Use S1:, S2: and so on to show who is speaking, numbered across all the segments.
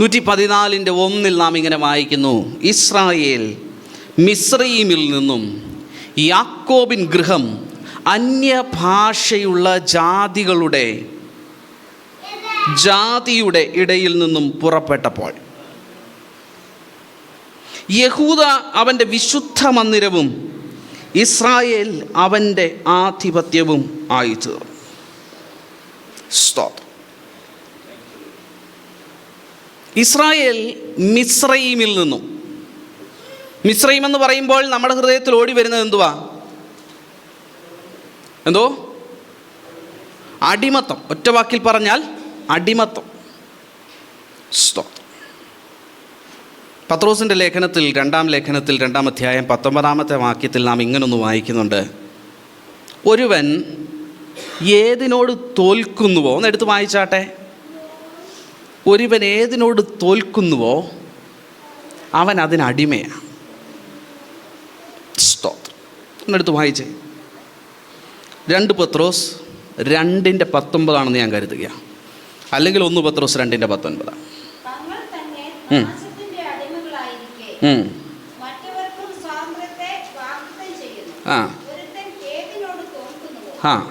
S1: നൂറ്റി പതിനാലിന്റെ ഒന്നിൽ നാം ഇങ്ങനെ വായിക്കുന്നു. ഇസ്രായേൽ മിസ്രൈമിൽ നിന്നും യാക്കോബിൻ ഗൃഹം അന്യഭാഷയുള്ള ജാതികളുടെ ജാതിയുടെ ഇടയിൽ നിന്നും പുറപ്പെട്ടപ്പോൾ. യഹൂദ അവന്റെ വിശുദ്ധ മന്ദിരവും ഇസ്രായേൽ അവന്റെ ആധിപത്യവും ആയി തീർന്നു സ്തോത്രം. ഇസ്രായേൽ മിസ്രൈമിൽ നിന്നും. മിസ്രൈം എന്ന് പറയുമ്പോൾ നമ്മുടെ ഹൃദയത്തിൽ ഓടി വരുന്നത് എന്തുവാ? എന്തോ? അടിമത്തം. ഒറ്റ വാക്കിൽ പറഞ്ഞാൽ അടിമത്തം. പത്രോസിന്റെ ലേഖനത്തിൽ രണ്ടാം ലേഖനത്തിൽ രണ്ടാം അധ്യായം പത്തൊമ്പതാമത്തെ വാക്യത്തിൽ നാം ഇങ്ങനൊന്ന് വായിക്കുന്നുണ്ട്. ഒരുവൻ ഏതിനോട് തോൽക്കുന്നുവോ? ഒന്ന് എടുത്ത് വായിച്ചാട്ടെ. ഒരുവൻ ഏതിനോട് തോൽക്കുന്നുവോ അവൻ അതിനടിമയാണ് സ്തോത്രം. ഒന്നെടുത്ത് വായിച്ചേ. രണ്ട് പത്രോസ് രണ്ടിന്റെ പത്തൊമ്പതാണെന്ന് ഞാൻ കരുതുക അല്ലെങ്കിൽ ഒന്ന് പത്രോസ് രണ്ടിന്റെ പത്തൊൻപതാണ് ആ. ആ.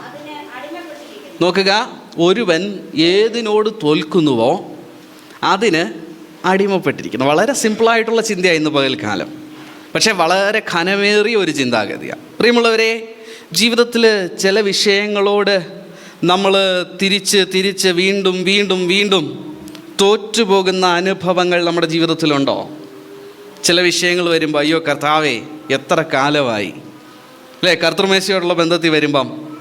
S1: നോക്കുക ഒരുവൻ ഏതിനോട് തോൽക്കുന്നുവോ അതിന് അടിമപ്പെട്ടിരിക്കുന്നു. വളരെ സിമ്പിളായിട്ടുള്ള ചിന്തയാണ് ഇന്ന് പകൽക്കാലം. പക്ഷേ വളരെ ഘനമേറിയ ഒരു ചിന്താഗതിയാണ് പ്രിയമുള്ളവരെ ജീവിതത്തിൽ ചില വിഷയങ്ങളോട് നമ്മൾ തിരിച്ച് തിരിച്ച് വീണ്ടും വീണ്ടും വീണ്ടും തോറ്റുപോകുന്ന അനുഭവങ്ങൾ നമ്മുടെ ജീവിതത്തിലുണ്ടോ? ചില വിഷയങ്ങൾ വരുമ്പോൾ അയ്യോ കർത്താവേ എത്ര കാലമായി? അല്ലേ? കർത്തൃമേശയോടുള്ള ബന്ധത്തിൽ വരുമ്പം.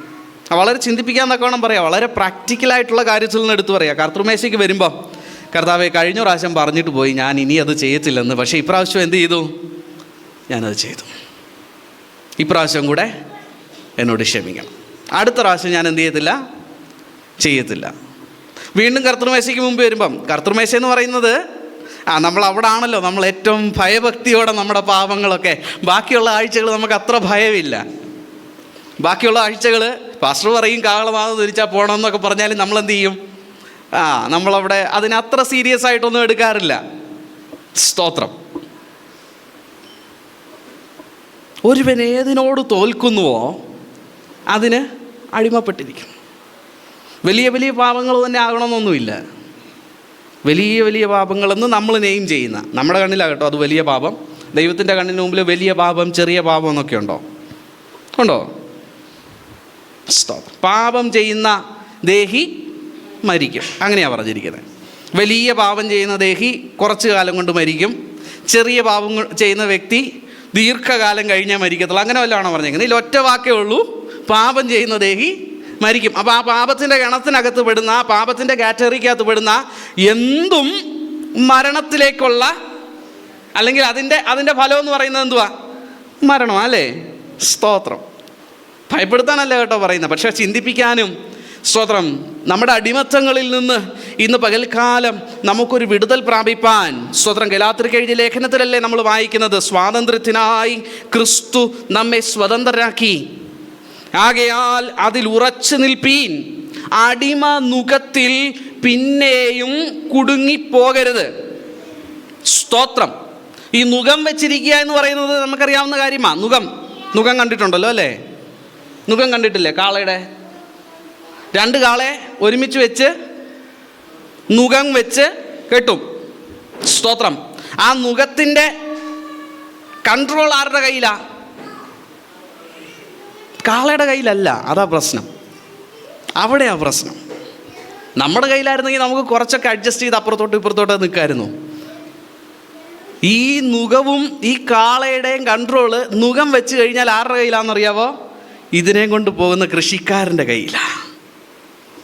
S1: വളരെ ചിന്തിപ്പിക്കാൻ തക്കോണം പറയാം. വളരെ പ്രാക്ടിക്കലായിട്ടുള്ള കാര്യത്തിൽ നിന്ന് എടുത്തു പറയാം. കർത്തൃമേശയ്ക്ക് വരുമ്പം കർത്താവെ കഴിഞ്ഞ പ്രാവശ്യം പറഞ്ഞിട്ട് പോയി ഞാൻ ഇനി അത് ചെയ്യത്തില്ലെന്ന്. പക്ഷേ ഇപ്രാവശ്യം എന്ത് ചെയ്തു? ഞാനത് ചെയ്തു. ഇപ്രാവശ്യം കൂടെ എന്നോട് ക്ഷമിക്കണം. അടുത്ത പ്രാവശ്യം ഞാൻ എന്ത് ചെയ്യത്തില്ല? ചെയ്യത്തില്ല. വീണ്ടും കർത്തൃമേശയ്ക്ക് മുമ്പ് വരുമ്പം കർത്തൃമേശ എന്ന് പറയുന്നത് ആ നമ്മൾ അവിടെ ആണല്ലോ നമ്മൾ ഏറ്റവും ഭയഭക്തിയോടെ നമ്മുടെ പാപങ്ങളൊക്കെ ബാക്കിയുള്ള ആഴ്ചകൾ നമുക്ക് അത്ര ഭയമില്ല. ബാക്കിയുള്ള ആഴ്ചകൾ പാസ്റ്റർ പറയും കാകളമാവ് തിരിച്ചാൽ പോകണമെന്നൊക്കെ പറഞ്ഞാലും നമ്മൾ എന്ത് ചെയ്യും? ആ നമ്മളവിടെ അതിനത്ര സീരിയസ് ആയിട്ടൊന്നും എടുക്കാറില്ല. സ്തോത്രം. ഒരുവൻ ഏതിനോട് തോൽക്കുന്നുവോ അതിന് അടിമപ്പെട്ടിരിക്കും. വലിയ വലിയ പാപങ്ങൾ തന്നെ ആകണമെന്നൊന്നുമില്ല. വലിയ വലിയ പാപങ്ങളെന്ന് നമ്മൾ നെയിം ചെയ്യുന്ന നമ്മുടെ കണ്ണിലാണ് കേട്ടോ അത് വലിയ പാപം. ദൈവത്തിന്റെ കണ്ണിന് മുമ്പിൽ വലിയ പാപം ചെറിയ പാപം എന്നൊക്കെ ഉണ്ടോ? ഉണ്ടോ? പാപം ചെയ്യുന്ന ദേഹി മരിക്കും. അങ്ങനെയാണ് പറഞ്ഞിരിക്കുന്നത് വലിയ പാപം ചെയ്യുന്ന ദേഹി കുറച്ച് കാലം കൊണ്ട് മരിക്കും. ചെറിയ പാപം ചെയ്യുന്ന വ്യക്തി ദീർഘകാലം കഴിഞ്ഞാൽ മരിക്കത്തുള്ളൂ. അങ്ങനെ വല്ലതാണോ പറഞ്ഞിരിക്കുന്നത് ഇതിൽ ഒറ്റ വാക്കേ ഉള്ളൂ. പാപം ചെയ്യുന്ന ദേഹി മരിക്കും. അപ്പോൾ ആ പാപത്തിന്റെ ഗണത്തിനകത്ത് പെടുന്ന ആ പാപത്തിന്റെ കാറ്റഗറിക്കകത്ത് പെടുന്ന എന്തും മരണത്തിലേക്കുള്ള അല്ലെങ്കിൽ അതിന്റെ അതിന്റെ ഫലം എന്ന് പറയുന്നത് എന്തുവാ? മരണം അല്ലേ? സ്തോത്രം. ഭയപ്പെടുത്താനല്ല കേട്ടോ പറയുന്നത് പക്ഷേ ചിന്തിപ്പിക്കാനും സ്തോത്രം. നമ്മുടെ അടിമത്തങ്ങളിൽ നിന്ന് ഇന്ന് പകൽക്കാലം നമുക്കൊരു വിടുതൽ പ്രാപിപ്പാൻ. സ്വതന്ത്രം ഗലാത്രിക്ക് എഴുതിയ ലേഖനത്തിലല്ലേ നമ്മൾ വായിക്കുന്നത്? സ്വാതന്ത്ര്യത്തിനായി ക്രിസ്തു നമ്മെ സ്വതന്ത്രരാക്കി. ആകയാൽ അതിൽ ഉറച്ചു നിൽപ്പീൻ. അടിമ നുഖത്തിൽ പിന്നെയും കുടുങ്ങിപ്പോകരുത്. സ്തോത്രം. ഈ നുഖം വെച്ചിരിക്കുക എന്ന് പറയുന്നത് നമുക്കറിയാവുന്ന കാര്യമാണ് നുഖം. നുഖം കണ്ടിട്ടുണ്ടല്ലോ അല്ലേ? നുഖം കണ്ടിട്ടില്ലേ? കാളയുടെ? രണ്ട് കാളെ ഒരുമിച്ച് വെച്ച് നുഖം വെച്ച് കെട്ടും. സ്തോത്രം. ആ നുഖത്തിന്റെ കൺട്രോൾ ആരുടെ കയ്യിലാ? കാളയുടെ കയ്യിലല്ല അതാ പ്രശ്നം. അവിടെയാ പ്രശ്നം. നമ്മുടെ കയ്യിലായിരുന്നെങ്കിൽ നമുക്ക് കുറച്ചൊക്കെ അഡ്ജസ്റ്റ് ചെയ്ത് അപ്പുറത്തോട്ട് ഇപ്പുറത്തോട്ട് നിൽക്കായിരുന്നു. ഈ നുഖവും ഈ കാളയുടെയും കൺട്രോൾ നുഖം വെച്ച് കഴിഞ്ഞാൽ ആരുടെ കയ്യിലാണെന്നറിയാവോ? ഇതിനെ കൊണ്ട് പോകുന്ന കൃഷിക്കാരന്റെ കയ്യിലാണ്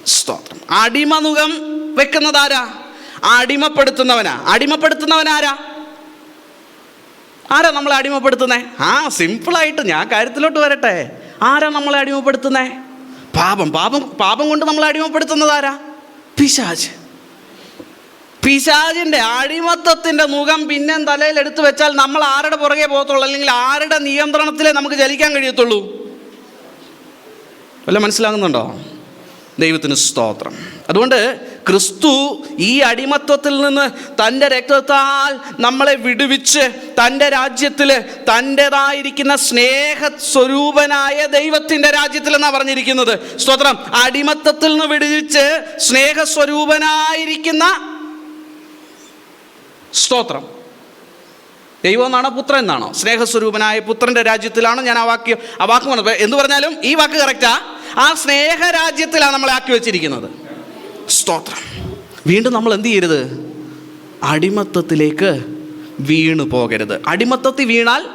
S1: സ്തോത്രം. അടിമനുഖം വെക്കുന്നതാരാ അടിമപ്പെടുത്തുന്നവനാ. അടിമപ്പെടുത്തുന്നവനാരാ ആരാ? നമ്മളെ അടിമപ്പെടുത്തുന്നേ? ആ സിമ്പിളായിട്ട് ഞാൻ കാര്യത്തിലോട്ട് വരട്ടെ. ആരാ നമ്മളെ അടിമപ്പെടുത്തുന്നേ? പാപം പാപം പാപം കൊണ്ട് നമ്മളെ അടിമപ്പെടുത്തുന്നത് ആരാ? പിശാജ്. പിശാജിന്റെ അടിമത്തത്തിന്റെ മുഖം പിന്നെ തലയിൽ എടുത്തു വെച്ചാൽ നമ്മൾ ആരുടെ പുറകെ പോകത്തുള്ളൂ? അല്ലെങ്കിൽ ആരുടെ നിയന്ത്രണത്തിലേ നമുക്ക് ചലിക്കാൻ കഴിയത്തുള്ളൂ? വല്ല മനസ്സിലാകുന്നുണ്ടോ? ദൈവത്തിന് സ്തോത്രം. അതുകൊണ്ട് ക്രിസ്തു ഈ അടിമത്വത്തിൽ നിന്ന് തന്റെ രക്തത്താൽ നമ്മളെ വിടുവിച്ച് തന്റെ രാജ്യത്തിൽ തന്റെതായിരിക്കുന്ന സ്നേഹ സ്വരൂപനായ ദൈവത്തിന്റെ രാജ്യത്തിൽ എന്നാണ് പറഞ്ഞിരിക്കുന്നത്. സ്തോത്രം. അടിമത്തത്തിൽ നിന്ന് വിടുവിച്ച് സ്നേഹസ്വരൂപനായിരിക്കുന്ന സ്തോത്രം. ദൈവം എന്നാണോ പുത്രൻ എന്നാണോ? സ്നേഹസ്വരൂപനായ പുത്രന്റെ രാജ്യത്തിലാണ് ഞാൻ ആ വാക്യം ആ വാക്ക് എന്ന് പറഞ്ഞാലും ഈ വാക്ക് കറക്റ്റാ ആ സ്നേഹരാജ്യത്തിലാണ് നമ്മളെ ആക്കി വെച്ചിരിക്കുന്നത്. സ്തോത്രം. വീണ്ടും നമ്മൾ എന്ത് ചെയ്യരുത്? അടിമത്തത്തിലേക്ക് വീണു പോകരുത്. അടിമത്തത്തിൽ വീണാൽ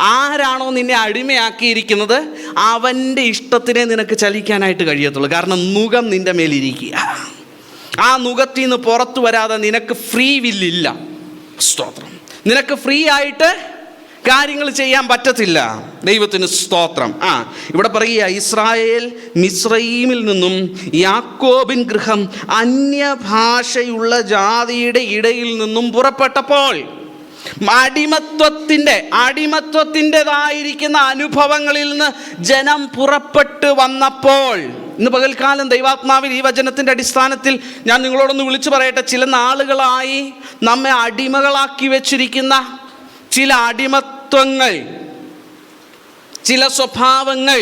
S1: ആരാണോ നിന്നെ അടിമയാക്കിയിരിക്കുന്നത്? അവന്റെ ഇഷ്ടത്തിനെ നിനക്ക് ചലിക്കാനായിട്ട് കഴിയത്തുള്ളൂ. കാരണം നുഖം നിന്റെ മേലിരിക്കുക ആ നുഖത്തിൽ നിന്ന് പുറത്തു വരാതെ നിനക്ക് ഫ്രീ വില്ലില്ല സ്തോത്രം. നിനക്ക് ഫ്രീ ആയിട്ട് കാര്യങ്ങൾ ചെയ്യാൻ പറ്റത്തില്ല. ദൈവത്തിന് സ്തോത്രം. ആ ഇവിടെ പറയുക ഇസ്രായേൽ മിസ്രൈമിൽ നിന്നും യാക്കോബിൻ ഗൃഹം അന്യഭാഷയുള്ള ജാതിയുടെ ഇടയിൽ നിന്നും പുറപ്പെട്ടപ്പോൾ അടിമത്വത്തിന്റെ അടിമത്വത്തിന്റെതായിരിക്കുന്ന അനുഭവങ്ങളിൽ നിന്ന് ജനം പുറപ്പെട്ട് വന്നപ്പോൾ ഇന്ന് പകൽക്കാലം ദൈവാത്മാവിൽ ഈ വചനത്തിന്റെ അടിസ്ഥാനത്തിൽ ഞാൻ നിങ്ങളോടൊന്ന് വിളിച്ചു പറയട്ടെ. ചില നാളുകളായി നമ്മെ അടിമകളാക്കി വെച്ചിരിക്കുന്ന ചില അടിമത്വങ്ങൾ ചില സ്വഭാവങ്ങൾ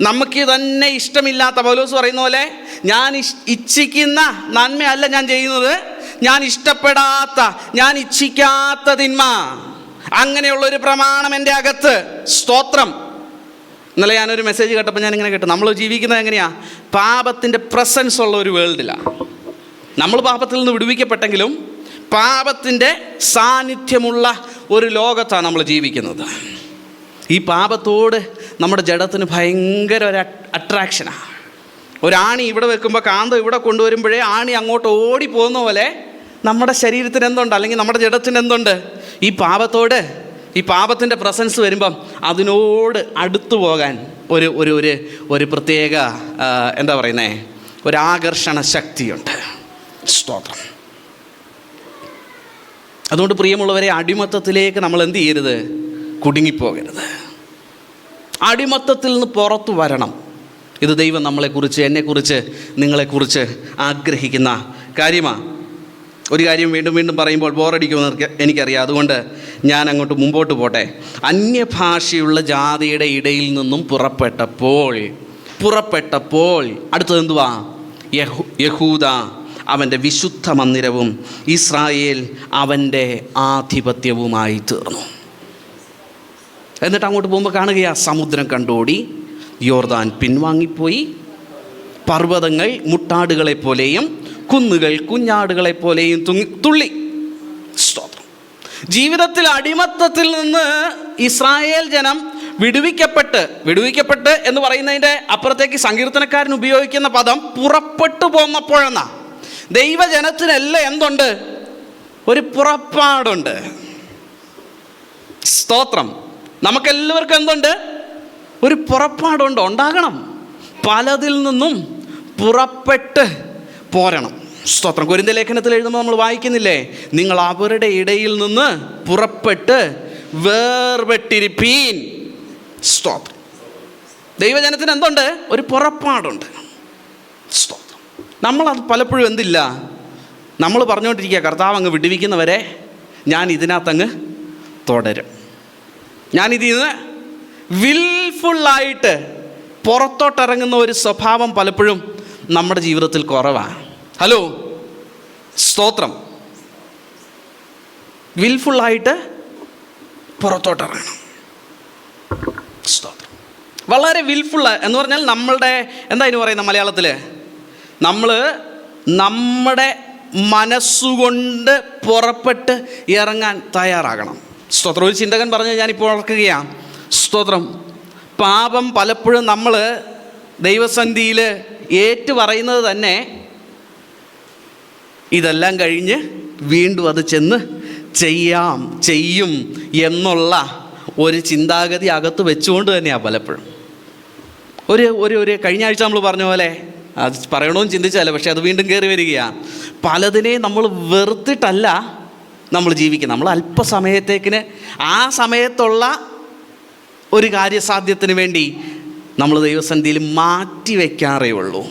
S1: നമുക്ക് തന്നെ ഇഷ്ടമില്ലാത്ത പൗലോസ് പറയുന്ന പോലെ ഞാൻ ഇച്ഛിക്കുന്ന നന്മയല്ല ഞാൻ ചെയ്യുന്നത്. ഞാൻ ഇഷ്ടപ്പെടാത്ത ഞാൻ ഇച്ഛിക്കാത്ത തിന്മ. അങ്ങനെയുള്ള ഒരു പ്രമാണം എന്റെ അകത്ത്. സ്തോത്രം. ഇന്നലെ ഞാനൊരു മെസ്സേജ് കേട്ടപ്പോൾ ഞാൻ ഇങ്ങനെ കേട്ടു. നമ്മൾ ജീവിക്കുന്നത് എങ്ങനെയാ? പാപത്തിന്റെ പ്രസൻസ് ഉള്ള ഒരു വേൾഡിലാണ് നമ്മൾ പാപത്തിൽ നിന്ന് വിടുവിക്കപ്പെട്ടെങ്കിലും പാപത്തിന്റെ സാന്നിധ്യമുള്ള ഒരു ലോകത്താണ് നമ്മൾ ജീവിക്കുന്നത്. ഈ പാപത്തോട് നമ്മുടെ ജഡത്തിന് ഭയങ്കര ഒരു അട്രാക്ഷനാണ് ഒരാണി ഇവിടെ വെക്കുമ്പോൾ കാന്തം ഇവിടെ കൊണ്ടുവരുമ്പോഴേ ആണി അങ്ങോട്ട് ഓടി പോകുന്ന പോലെ നമ്മുടെ ശരീരത്തിന് എന്തുണ്ട്? അല്ലെങ്കിൽ നമ്മുടെ ജഡത്തിന് എന്തുണ്ട്? ഈ പാപത്തോട് ഈ പാപത്തിന്റെ പ്രസൻസ് വരുമ്പം അതിനോട് അടുത്തു പോകാൻ ഒരു ഒരു ഒരു ഒരു പ്രത്യേക എന്താ പറയുന്നേ? ഒരു ആകർഷണ ശക്തിയുണ്ട്. സ്തോത്രം. അതുകൊണ്ട് പ്രിയമുള്ളവരെ അടിമത്തത്തിലേക്ക് നമ്മൾ എന്ത് ചെയ്യരുത്? കുടുങ്ങിപ്പോകരുത്. അടിമത്തത്തിൽ നിന്ന് പുറത്തു വരണം. ഇത് ദൈവം നമ്മളെക്കുറിച്ച് എന്നെക്കുറിച്ച് നിങ്ങളെക്കുറിച്ച് ആഗ്രഹിക്കുന്ന കാര്യമാണ് ഒരു കാര്യം വീണ്ടും വീണ്ടും പറയുമ്പോൾ ബോറടിക്കുമെന്ന് എനിക്ക് എനിക്കറിയാം. അതുകൊണ്ട് ഞാൻ അങ്ങോട്ട് മുമ്പോട്ട് പോട്ടെ. അന്യഭാഷയുള്ള ജാതിയുടെ ഇടയിൽ നിന്നും പുറപ്പെട്ടപ്പോൾ പുറപ്പെട്ടപ്പോൾ അടുത്തത് എന്തുവാ? യഹു യഹൂദ. അവന്റെ വിശുദ്ധ മന്ദിരവും ഇസ്രായേൽ അവന്റെ ആധിപത്യവുമായി തീർന്നു. എന്നിട്ട് അങ്ങോട്ട് പോകുമ്പോൾ കാണുകയാ സമുദ്രം കണ്ടോടി യോർദാൻ പിൻവാങ്ങിപ്പോയി. പർവതങ്ങൾ മുട്ടാടുകളെ പോലെയും കുന്നുകൾ കുഞ്ഞാടുകളെ പോലെയും തുങ്ങി തുള്ളി. സ്തോത്രം. ജീവിതത്തിൽ അടിമത്തത്തിൽ നിന്ന് ഇസ്രായേൽ ജനം വിടുവിക്കപ്പെട്ട് വിടുവിക്കപ്പെട്ട് എന്ന് പറയുന്നതിന്റെ അപ്പുറത്തേക്ക് സങ്കീർത്തനക്കാരൻ ഉപയോഗിക്കുന്ന പദം പുറപ്പെട്ടു പോന്നപ്പോഴെന്ന. ദൈവജനത്തിനെല്ലാം എന്തുണ്ട്? ഒരു പുറപ്പാടുണ്ട്. സ്തോത്രം. നമുക്കെല്ലാവർക്കും എന്തുണ്ട്? ഒരു പുറപ്പാടുണ്ട്. ഉണ്ടാകണം. പലതിൽ നിന്നും പുറപ്പെട്ട് പോരണം. സ്തോത്രം. കുരിന്ത ലേഖനത്തിൽ എഴുതുമ്പോൾ നമ്മൾ വായിക്കുന്നില്ലേ? നിങ്ങൾ അവരുടെ ഇടയിൽ നിന്ന് പുറപ്പെട്ട് വേർപെട്ടിരിപ്പീൻ. സ്തോത്രം. ദൈവജനത്തിന് എന്തുണ്ട്? ഒരു പുറപ്പാടുണ്ട്. സ്തോത്രം നമ്മളത് പലപ്പോഴും എന്തില്ല? നമ്മൾ പറഞ്ഞുകൊണ്ടിരിക്കുക കർത്താവ് അങ്ങ് വിടുവിക്കുന്നവരെ ഞാൻ ഇതിനകത്തങ്ങ് തുടരും. ഞാനിതിൽ നിന്ന് വിൽഫുള്ളായിട്ട് പുറത്തോട്ടിറങ്ങുന്ന ഒരു സ്വഭാവം പലപ്പോഴും നമ്മുടെ ജീവിതത്തിൽ കുറവാണ് ഹലോ? സ്തോത്രം. വിൽഫുള്ളായിട്ട് പുറത്തോട്ടിറങ്ങണം. സ്തോത്രം. വളരെ വിൽഫുള്ള എന്ന് പറഞ്ഞാൽ നമ്മളുടെ എന്താ ഇനി പറയുന്ന മലയാളത്തിൽ നമ്മൾ നമ്മുടെ മനസ്സുകൊണ്ട് പുറപ്പെട്ട് ഇറങ്ങാൻ തയ്യാറാകണം. സ്തോത്രം. ഒരു ചിന്തകൻ പറഞ്ഞ് ഞാനിപ്പോൾ ഓർക്കുകയാണ് സ്തോത്രം. പാപം പലപ്പോഴും നമ്മൾ ദൈവസന്ധിയിൽ ഏറ്റു പറയുന്നത് തന്നെ ഇതെല്ലാം കഴിഞ്ഞ് വീണ്ടും അത് ചെന്ന് ചെയ്യാം ചെയ്യും എന്നുള്ള ഒരു ചിന്താഗതി അകത്ത് വെച്ചുകൊണ്ട് തന്നെയാണ് പലപ്പോഴും. ഒരു ഒരു ഒരു കഴിഞ്ഞ ആഴ്ച നമ്മൾ പറഞ്ഞ പോലെ അത് പറയണമെന്ന് ചിന്തിച്ചല്ല പക്ഷേ അത് വീണ്ടും കയറി വരികയാണ് പലതിനെ നമ്മൾ വെറുത്തിട്ടല്ല നമ്മൾ ജീവിക്കുന്നത്. നമ്മൾ അല്പസമയത്തേക്കിന് ആ സമയത്തുള്ള ഒരു കാര്യസാധ്യത്തിന് വേണ്ടി നമ്മൾ ദൈവസന്ധിയിൽ മാറ്റി വയ്ക്കാറേ ഉള്ളൂ.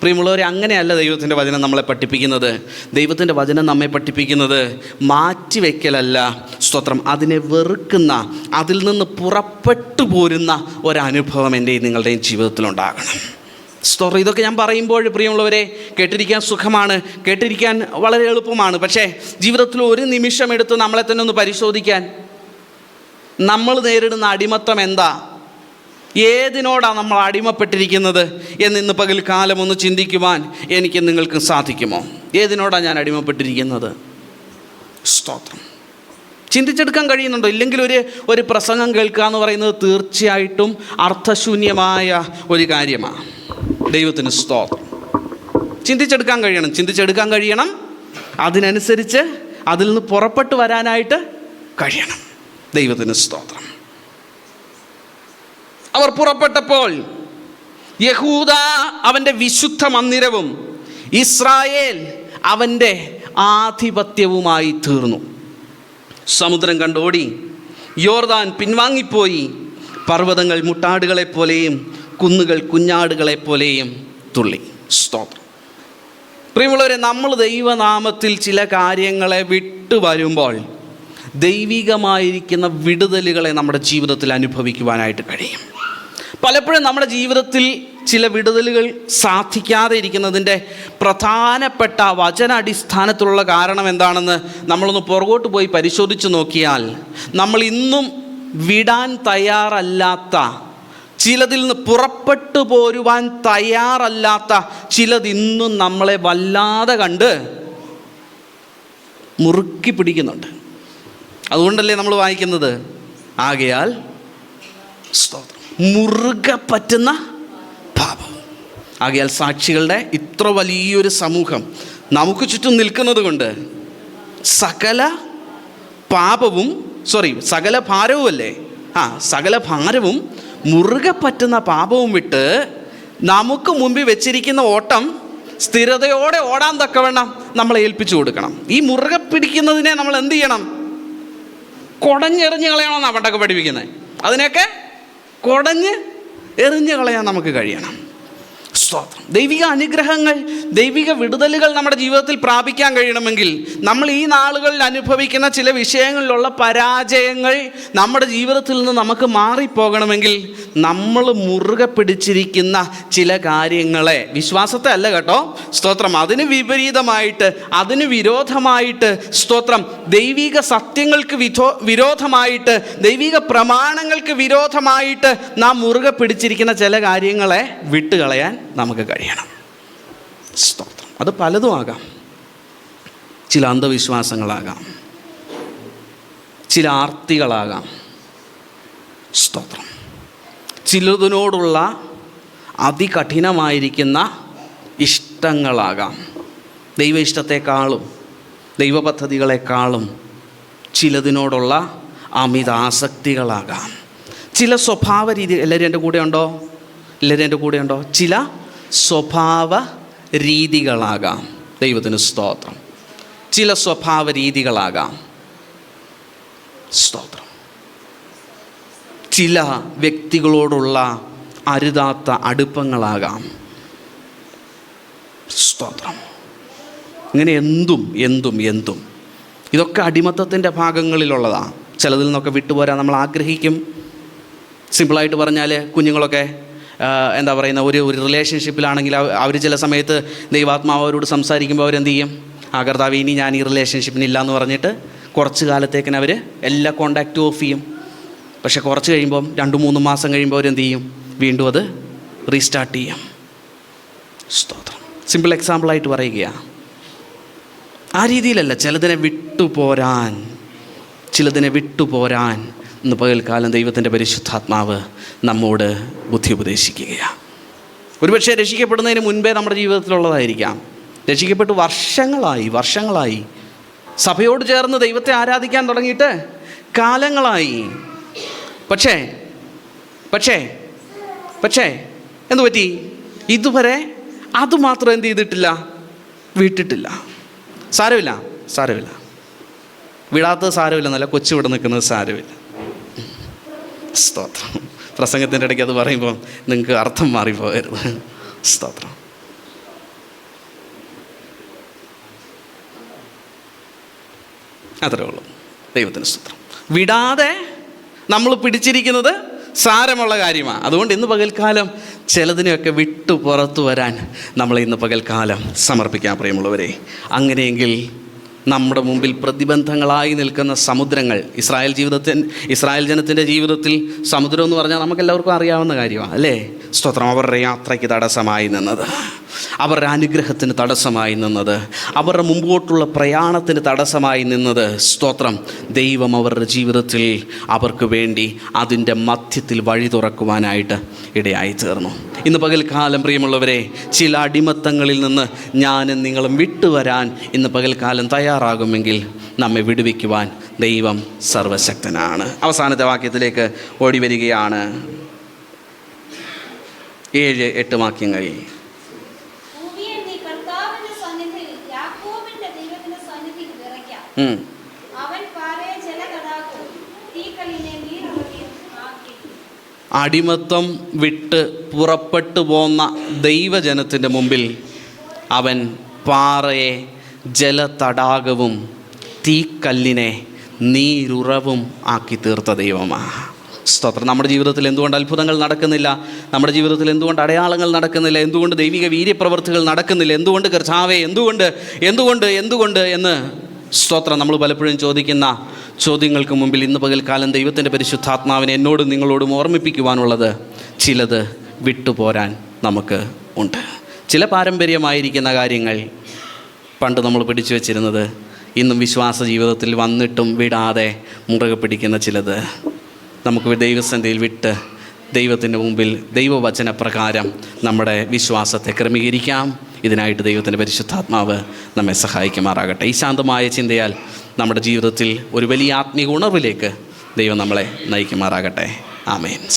S1: പ്രിയമുള്ളവർ അങ്ങനെയല്ല ദൈവത്തിന്റെ വചനം നമ്മളെ പഠിപ്പിക്കുന്നത്. ദൈവത്തിന്റെ വചനം നമ്മെ പഠിപ്പിക്കുന്നത് മാറ്റിവെക്കലല്ല സ്തോത്രം. അതിനെ വെറുക്കുന്ന അതിൽ നിന്ന് പുറപ്പെട്ടു പോരുന്ന ഒരനുഭവം എന്റെയും നിങ്ങളുടെയും ജീവിതത്തിലുണ്ടാകണം. സ്തോത്രം ഇതൊക്കെ ഞാൻ പറയുമ്പോൾ പ്രിയമുള്ളവരെ കേട്ടിരിക്കാൻ സുഖമാണ് കേട്ടിരിക്കാൻ വളരെ എളുപ്പമാണ്. പക്ഷേ ജീവിതത്തിൽ ഒരു നിമിഷം എടുത്ത് നമ്മളെ തന്നെ ഒന്ന് പരിശോധിക്കാൻ നമ്മൾ നേരിടുന്ന അടിമത്തം എന്താ? ഏതിനോടാണ് നമ്മൾ അടിമപ്പെട്ടിരിക്കുന്നത്? എന്ന് ഇന്ന് കാലം ഒന്ന് ചിന്തിക്കുവാൻ എനിക്ക് നിങ്ങൾക്ക് സാധിക്കുമോ? ഏതിനോടാണ് ഞാൻ അടിമപ്പെട്ടിരിക്കുന്നത്? സ്തോത്രം. ചിന്തിച്ചെടുക്കാൻ കഴിയുന്നുണ്ടോ? ഇല്ലെങ്കിൽ ഒരു ഒരു പ്രസംഗം കേൾക്കുക എന്ന് പറയുന്നത് തീർച്ചയായിട്ടും അർത്ഥശൂന്യമായ ഒരു കാര്യമാണ്. ദൈവത്തിന് സ്തോത്രം. ചിന്തിച്ചെടുക്കാൻ കഴിയണം. ചിന്തിച്ചെടുക്കാൻ കഴിയണം. അതിനനുസരിച്ച് അതിൽ നിന്ന് പുറപ്പെട്ടു വരാനായിട്ട് കഴിയണം. ദൈവത്തിന് സ്തോത്രം. അവർ പുറപ്പെട്ടപ്പോൾ യഹൂദ അവന്റെ വിശുദ്ധ മന്ദിരവും ഇസ്രായേൽ അവന്റെ ആധിപത്യവുമായി തീർന്നു. സമുദ്രം കണ്ടോടി. യോർദാൻ പിൻവാങ്ങിപ്പോയി. പർവതങ്ങൾ മുട്ടാടുകളെ പോലെയും കുന്നുകൾ കുഞ്ഞാടുകളെ പോലെയും തുള്ളി. സ്തോത്രം. പ്രിയമുള്ളവരെ നമ്മൾ ദൈവനാമത്തിൽ ചില കാര്യങ്ങളെ വിട്ടു വരുമ്പോൾ ദൈവികമായിരിക്കുന്ന വിടുതലുകളെ നമ്മുടെ ജീവിതത്തിൽ അനുഭവിക്കുവാനായിട്ട് കഴിയും. പലപ്പോഴും നമ്മുടെ ജീവിതത്തിൽ ചില വിടുതലുകൾ സാധിക്കാതെ ഇരിക്കുന്നതിന്റെ പ്രധാനപ്പെട്ട വചനാടിസ്ഥാനത്തിലുള്ള കാരണം എന്താണെന്ന് നമ്മളൊന്ന് പുറകോട്ട് പോയി പരിശോധിച്ച് നോക്കിയാൽ നമ്മൾ ഇന്നും വിടാൻ തയ്യാറല്ലാത്ത ചിലതിൽ നിന്ന് പുറപ്പെട്ടു പോരുവാൻ തയ്യാറല്ലാത്ത ചിലതിന്നും നമ്മളെ വല്ലാതെ കണ്ട് മുറുക്കി പിടിക്കുന്നുണ്ട്. അതുകൊണ്ടല്ലേ നമ്മൾ വായിക്കുന്നത്? ആകയാൽ മുറുകെ പറ്റുന്ന ആകയാൽ സാക്ഷികളുടെ ഇത്ര വലിയൊരു സമൂഹം നമുക്ക് ചുറ്റും നിൽക്കുന്നത് കൊണ്ട് സകല പാപവും സോറി സകല ഭാരവും അല്ലേ ആ സകല ഭാരവും മുറുകെ പറ്റുന്ന പാപവും വിട്ട് നമുക്ക് മുമ്പിൽ വെച്ചിരിക്കുന്ന ഓട്ടം സ്ഥിരതയോടെ ഓടാൻ തക്കവണ്ണം നമ്മളെ ഏൽപ്പിച്ചു കൊടുക്കണം. ഈ മുറുകെ പിടിക്കുന്നതിനെ നമ്മൾ എന്ത് ചെയ്യണം? കുടഞ്ഞെറിഞ്ഞ് കളയണമെന്നാണ് പണ്ടൊക്കെ പഠിപ്പിക്കുന്നത് അതിനൊക്കെ കുടഞ്ഞ് എറിഞ്ഞ് കളയാൻ നമുക്ക് കഴിയണം. സ്തോത്രം. ദൈവിക അനുഗ്രഹങ്ങൾ ദൈവിക വിടുതലുകൾ നമ്മുടെ ജീവിതത്തിൽ പ്രാപിക്കാൻ കഴിയണമെങ്കിൽ നമ്മൾ ഈ നാളുകളിൽ അനുഭവിക്കുന്ന ചില വിഷയങ്ങളിലുള്ള പരാജയങ്ങൾ നമ്മുടെ ജീവിതത്തിൽ നിന്ന് നമുക്ക് മാറിപ്പോകണമെങ്കിൽ നമ്മൾ മുറുകെ പിടിച്ചിരിക്കുന്ന ചില കാര്യങ്ങളെ. വിശ്വാസത്തെ അല്ല കേട്ടോ. സ്തോത്രം. അതിന് വിപരീതമായിട്ട് അതിന് വിരോധമായിട്ട് സ്തോത്രം. ദൈവിക സത്യങ്ങൾക്ക് വിധോ വിരോധമായിട്ട് ദൈവിക പ്രമാണങ്ങൾക്ക് വിരോധമായിട്ട് നാം മുറുകെ പിടിച്ചിരിക്കുന്ന ചില കാര്യങ്ങളെ വിട്ടുകളയാൻ നമുക്ക് കഴിയണം. സ്തോത്രം. അത് പലതും ആകാം. ചില അന്ധവിശ്വാസങ്ങളാകാം. ചില ആർത്തികളാകാം. സ്തോത്രം. ചിലതിനോടുള്ള അതികഠിനമായിരിക്കുന്ന ഇഷ്ടങ്ങളാകാം. ദൈവ ഇഷ്ടത്തെക്കാളും ദൈവപദ്ധതികളെക്കാളും ചിലതിനോടുള്ള അമിതാസക്തികളാകാം. ചില സ്വഭാവ രീതി എല്ലാവരും എന്റെ കൂടെ ഉണ്ടോ എല്ലാവരും എന്റെ കൂടെ ഉണ്ടോ ചില സ്വഭാവ രീതികളാകാം ദൈവത്തിന് സ്തോത്രം. ചില സ്വഭാവ രീതികളാകാം സ്തോത്രം. ചില വ്യക്തികളോടുള്ള അരുതാത്ത അടുപ്പങ്ങളാകാം. സ്തോത്രം. ഇങ്ങനെ എന്തും എന്തും എന്തും. ഇതൊക്കെ അടിമത്തത്തിന്റെ ഭാഗങ്ങളിലുള്ളതാണ് ചിലതിൽ നിന്നൊക്കെ വിട്ടുപോരാൻ നമ്മൾ ആഗ്രഹിക്കും. സിമ്പിളായിട്ട് പറഞ്ഞാൽ കുഞ്ഞുങ്ങളൊക്കെ എന്താ പറയുന്ന ഒരു ഒരു റിലേഷൻഷിപ്പിലാണെങ്കിൽ അവർ ചില സമയത്ത് ദൈവാത്മാവ് അവരോട് സംസാരിക്കുമ്പോൾ അവരെന്ത് ചെയ്യും? ആ കർത്താവ് ഇനി ഞാൻ ഈ റിലേഷൻഷിപ്പിനില്ല എന്ന് പറഞ്ഞിട്ട് കുറച്ച് കാലത്തേക്കിന് അവർ എല്ലാ കോണ്ടാക്റ്റും ഓഫ് ചെയ്യും. പക്ഷെ കുറച്ച് കഴിയുമ്പോൾ രണ്ട് മൂന്ന് മാസം കഴിയുമ്പോൾ അവരെന്ത് ചെയ്യും? വീണ്ടും അത് റീസ്റ്റാർട്ട് ചെയ്യും. സ്തോത്രം. സിമ്പിൾ എക്സാമ്പിളായിട്ട് പറയുകയാണ് ആ രീതിയിലല്ല ചിലതിനെ വിട്ടുപോരാൻ ചിലതിനെ വിട്ടുപോരാൻ ഇന്ന് പകൽക്കാലം ദൈവത്തിന്റെ പരിശുദ്ധാത്മാവ് നമ്മോട് ബുദ്ധി ഉപദേശിക്കുകയാണ്. ഒരുപക്ഷെ രക്ഷിക്കപ്പെടുന്നതിന് മുൻപേ നമ്മുടെ ജീവിതത്തിലുള്ളതായിരിക്കാം. രക്ഷിക്കപ്പെട്ട് വർഷങ്ങളായി വർഷങ്ങളായി സഭയോട് ചേർന്ന് ദൈവത്തെ ആരാധിക്കാൻ തുടങ്ങിയിട്ട് കാലങ്ങളായി. പക്ഷേ പക്ഷേ പക്ഷേ എന്തു പറ്റി? ഇതുവരെ അതുമാത്രം എന്ത് ചെയ്തിട്ടില്ല? വിട്ടിട്ടില്ല. സാരമില്ല സാരമില്ല. വിടാത്തത് സാരമില്ല എന്നല്ല കൊച്ചു ഇവിടെ നിൽക്കുന്നത് സാരമില്ല. സ്തോത്രം. പ്രസംഗത്തിന്റെ ഇടയ്ക്ക് അത് പറയുമ്പോൾ നിങ്ങൾക്ക് അർത്ഥം മാറിപ്പോകരുത്. സ്തോത്രം. അത്രേ ഉള്ളൂ. ദൈവത്തിന് സ്തോത്രം. വിടാതെ നമ്മൾ പിടിച്ചിരിക്കുന്നത് സാരമുള്ള കാര്യമാണ് അതുകൊണ്ട് ഇന്ന് പകൽക്കാലം ചിലതിനെയൊക്കെ വിട്ടു പുറത്തു വരാൻ നമ്മൾ ഇന്ന് പകൽക്കാലം സമർപ്പിക്കാൻ പ്രിയമുള്ളവരെ അങ്ങനെയെങ്കിൽ നമ്മുടെ മുമ്പിൽ പ്രതിബന്ധങ്ങളായി നിൽക്കുന്ന സമുദ്രങ്ങൾ. ഇസ്രായേൽ ജീവിതത്തിൽ ഇസ്രായേൽ ജനത്തിന്റെ ജീവിതത്തിൽ സമുദ്രം എന്ന് പറഞ്ഞാൽ നമുക്കെല്ലാവർക്കും അറിയാവുന്ന കാര്യമാണ് അല്ലേ? സ്തോത്രം. അവരുടെ യാത്രയ്ക്ക് തടസ്സമായി നിന്നത്. അവരുടെ അനുഗ്രഹത്തിന് തടസ്സമായി നിന്നത്. അവരുടെ മുമ്പോട്ടുള്ള പ്രയാണത്തിന് തടസ്സമായി നിന്നത്. സ്തോത്രം. ദൈവം അവരുടെ ജീവിതത്തിൽ അവർക്ക് വേണ്ടി അതിന്റെ മധ്യത്തിൽ വഴി തുറക്കുവാനായിട്ട് ഇടയായി തീർന്നു ഇന്ന് പകൽക്കാലം പ്രിയമുള്ളവരെ ചില അടിമത്തങ്ങളിൽ നിന്ന് ഞാനും നിങ്ങളും വിട്ടുവരാൻ ഇന്ന് പകൽക്കാലം തയ്യാറാകുമെങ്കിൽ നമ്മെ വിടുവിക്കുവാൻ ദൈവം സർവശക്തനാണ്. അവസാനത്തെ വാക്യത്തിലേക്ക് ഓടി വരികയാണ്. ഏഴ് എട്ട് വാക്യങ്ങൾ അടിമത്തം വിട്ട് പുറപ്പെട്ടു പോന്ന ദൈവജനത്തിന്റെ മുമ്പിൽ അവൻ പാറയെ ജലതടാകവും തീക്കല്ലിനെ നീരുറവും ആക്കി തീർത്ത ദൈവമാ. സ്തോത്രം. നമ്മുടെ ജീവിതത്തിൽ എന്തുകൊണ്ട് അത്ഭുതങ്ങൾ നടക്കുന്നില്ല? നമ്മുടെ ജീവിതത്തിൽ എന്തുകൊണ്ട് അടയാളങ്ങൾ നടക്കുന്നില്ല? എന്തുകൊണ്ട് ദൈവിക വീര്യപ്രവർത്തികൾ നടക്കുന്നില്ല? എന്തുകൊണ്ട് കർച്ചാവേ എന്തുകൊണ്ട്? എന്തുകൊണ്ട്? എന്തുകൊണ്ട്? എന്ന് സ്തോത്രം. നമ്മൾ പലപ്പോഴും ചോദിക്കുന്ന ചോദ്യങ്ങൾക്ക് മുമ്പിൽ ഇന്ന് പകൽക്കാലം ദൈവത്തിന്റെ പരിശുദ്ധാത്മാവിനെ എന്നോടും നിങ്ങളോടും ഓർമ്മിപ്പിക്കുവാനുള്ളത് ചിലത് വിട്ടുപോരാൻ നമുക്ക് ഉണ്ട്. ചില പാരമ്പര്യമായിരിക്കുന്ന കാര്യങ്ങൾ പണ്ട് നമ്മൾ പിടിച്ചു വച്ചിരുന്നത് ഇന്നും വിശ്വാസ ജീവിതത്തിൽ വന്നിട്ടും വിടാതെ മുറുകെ പിടിക്കുന്ന ചിലത്. നമുക്ക് ദൈവസന്ധിയിൽ വിട്ട് ദൈവത്തിന്റെ മുമ്പിൽ ദൈവവചനപ്രകാരം നമ്മുടെ വിശ്വാസത്തെ ക്രമീകരിക്കാം. ഇതിനായിട്ട് ദൈവത്തിന്റെ പരിശുദ്ധാത്മാവ് നമ്മെ സഹായിക്കുമാറാകട്ടെ. ഈ ശാന്തമായ ചിന്തയാൽ നമ്മുടെ ജീവിതത്തിൽ ഒരു വലിയ ആത്മീയ ഉണർവിലേക്ക് ദൈവം നമ്മളെ നയിക്കുമാറാകട്ടെ. ആമേൻ.